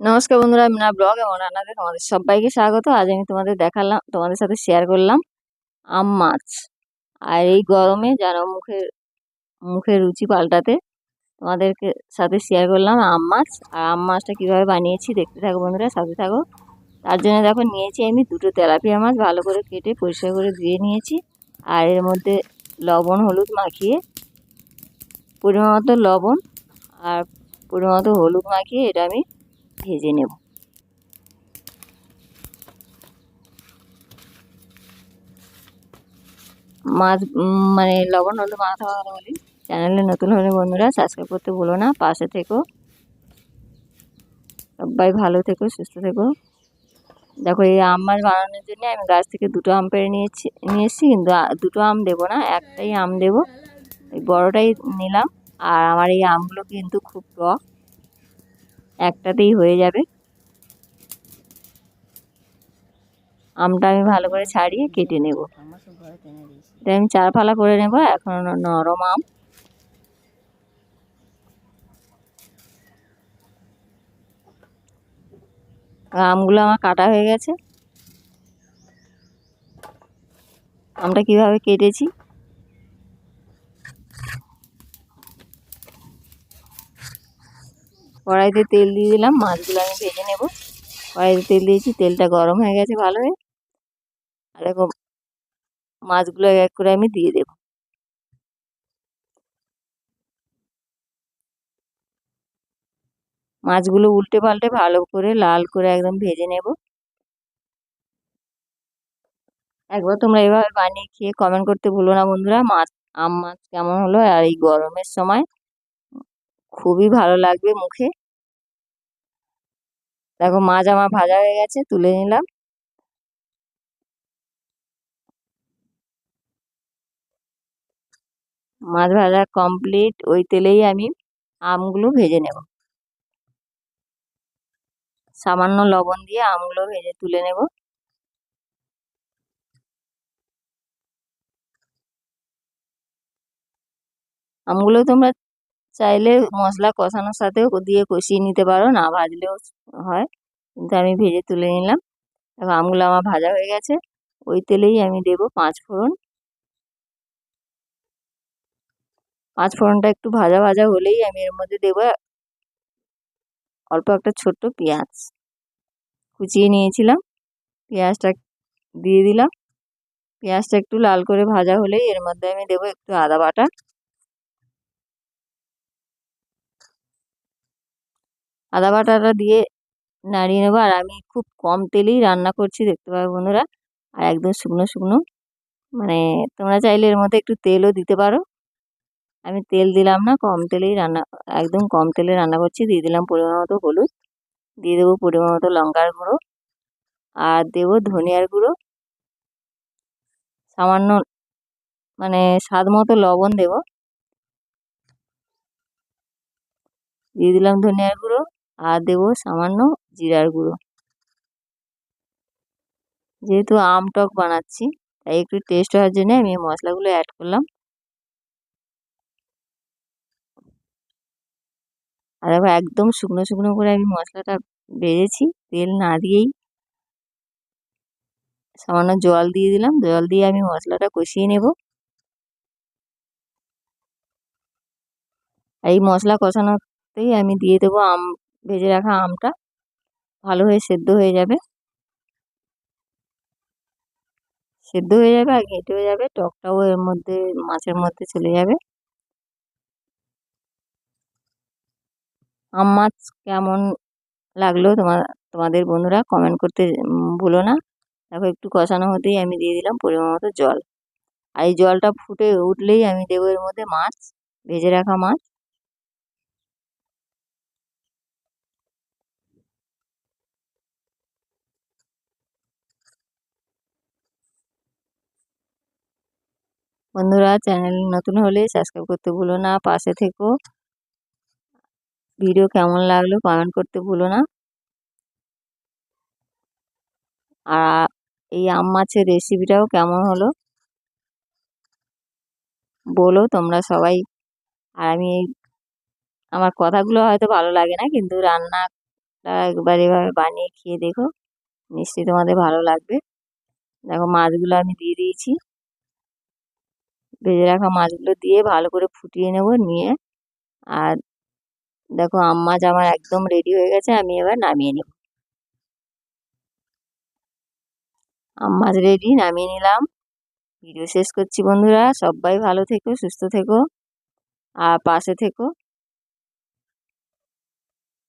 নমস্কার বন্ধুরা মিনা ব্লগ এবং রান্নাতে তোমাদের সবাইকে স্বাগত। আজ আমি তোমাদের দেখালাম, তোমাদের সাথে শেয়ার করলাম আম মাছ। আর এই গরমে যেন মুখের মুখের রুচি পাল্টাতে তোমাদেরকে সাথে শেয়ার করলাম আম মাছ। আর আম মাছটা কীভাবে বানিয়েছি দেখতে থাকো বন্ধুরা, সাথে থাকো। তার জন্য দেখো নিয়েছি আমি দুটো তেলাপিয়া মাছ ভালো করে কেটে পরিষ্কার করে ধুয়ে নিয়েছি। আর এর মধ্যে লবণ, হলুদ মাখিয়ে, পরিমাণ মতো লবণ আর পরিমাণ মতো হলুদ মাখিয়ে এটা আমি ভেজে নেব। মাছ মানে লবণ হলুদ মাথা কথা বলি। চ্যানেলে নতুন হলে বন্ধুরা সাবস্ক্রাইব করতে ভুলো না, পাশে থেকো। সবাই ভালো থেকো, সুস্থ থেকো। দেখো, এই আম মাছ বানানোর জন্য আমি গাছ থেকে দুটো আম পেড়ে নিয়েছি, নিয়ে এসেছি, কিন্তু দুটো আম দেবো না, একটাই আম দেবো। এই বড়োটাই নিলাম, আর আমার এই আমগুলো কিন্তু খুব টক। একটাতেই হয়ে যাবে। আমটা আমি ভালো করে ছাড়িয়ে কেটে নেব। এটা আমি চার ফালা করে নেব এখন নরম আম। আমগুলো আমার কাটা হয়ে গেছে। আমটা কীভাবে কেটেছি? কড়াইতে তেল দিয়ে দিলাম, মাছগুলো আমি ভেজে নেব। কড়াইতে তেল দিয়েছি, তেলটা গরম হয়ে গেছে ভালো হয়ে আর এরকম মাছগুলো এক করে আমি দিয়ে দেব। মাছগুলো উল্টে পাল্টে ভালো করে লাল করে একদম ভেজে নেব। একবার তোমরা এভাবে বানিয়ে খেয়ে কমেন্ট করতে ভুলো না বন্ধুরা। মাছ, আম মাছ কেমন হলো আর এই গরমের সময়। খুবই ভালো লাগবে মুখে। দেখো মাছ আমার ভাজা হয়ে গেছে, তুলে নিলাম। মাছ ভাজা কমপ্লিট ওই তেলেই আমি আমগুলো ভেজে নেব। সামান্য লবণ দিয়ে আমগুলো ভেজে তুলে নেব। আমগুলো তোমরা চাইলে মশলা কষানোর সাথেও দিয়ে কষিয়ে নিতে পারো, না ভাজলেও হয়। কিন্তু আমি ভেজে তুলে নিলাম। আমগুলো আমার ভাজা হয়ে গেছে। ওই তেলেই আমি দেব পাঁচ ফোড়ন। পাঁচ ফোড়নটা একটু ভাজা ভাজা হলেই আমি এর মধ্যে দেবো অল্প একটা ছোট্ট পেঁয়াজ। কুচিয়ে নিয়েছিলাম। পেঁয়াজটা দিয়ে দিলাম। পেঁয়াজটা একটু লাল করে ভাজা হলেই এর মধ্যে আমি দেবো একটু আদা বাটা। আদা বাটাটা দিয়ে নাড়িয়ে নেব। আর আমি খুব কম তেলেই রান্না করছি, দেখতে পাবে বন্ধুরা। আর একদম শুকনো শুকনো। মানে তোমরা চাইলে এর মধ্যে একটু তেলও দিতে পারো। আমি তেল দিলাম না, কম তেলেই রান্না, একদম কম তেলে রান্না করছি। দিয়ে দিলাম পরিমাণ মতো হলুদ। দিয়ে দেবো পরিমাণ মতো লঙ্কার গুঁড়ো। আর দেবো ধনিয়ার গুঁড়ো। সামান্য মানে স্বাদ মতো লবণ দেব। দিয়ে দিলাম ধনিয়ার গুঁড়ো। আর দেবো সামান্য জিরার গুঁড়ো। যেহেতু আম টক বানাচ্ছি, তাই একটু টেস্ট হওয়ার জন্য আমি মশলাগুলো অ্যাড করলাম। আর একদম শুকনো শুকনো করে আমি মশলাটা ভেজেছি, তেল না দিয়েই। সামান্য জল দিয়ে দিলাম, জল দিয়ে আমি মশলাটা কষিয়ে নেব। এই মশলা কষানোতেই আমি দিয়ে দেবো আম ভেজে রাখা আমটা। ভালো হয়ে সেদ্ধ হয়ে যাবে। সেদ্ধ হয়ে যাবে আর ঘেঁটে হয়ে যাবে। টকটাও এর মধ্যে, মাছের মধ্যে চলে যাবে। আম মাছ কেমন লাগল তোমার, তোমাদের বন্ধুরা কমেন্ট করতে ভুলো না। দেখো একটু কষানো হতেই আমি দিয়ে দিলাম পরিমাণ মতো জল। আর এই জলটা ফুটে উঠলেই আমি দেবো এর মধ্যে মাছ, ভেজে রাখা মাছ। বন্ধুরা, চ্যানেল নতুন হলে সাবস্ক্রাইব করতে ভুলো না, পাশে থেকো। ভিডিও কেমন লাগল কমেন্ট করতে ভুলো না। আর এই আম মাছের রেসিপিটাও কেমন হলো? বলো তোমরা সবাই। আর আমি আমার কথাগুলো হয়তো ভালো লাগে না, কিন্তু রান্না একবার এভাবে বানিয়ে খেয়ে দেখো। নিশ্চয়ই তোমাদের ভালো লাগবে। দেখো, মাছগুলো আমি দিয়ে দিয়েছি। ভেজে রাখা মাছগুলো দিয়ে ভালো করে ফুটিয়ে নেব, নিয়ে। আর দেখো, আম মাছ আমার একদম রেডি হয়ে গেছে, আমি এবার নামিয়ে নেব। আম মাছ রেডি নামিয়ে নিলাম। ভিডিও শেষ করছি বন্ধুরা, সবাই ভালো থেকো, সুস্থ থেকো, আর পাশে থেকো।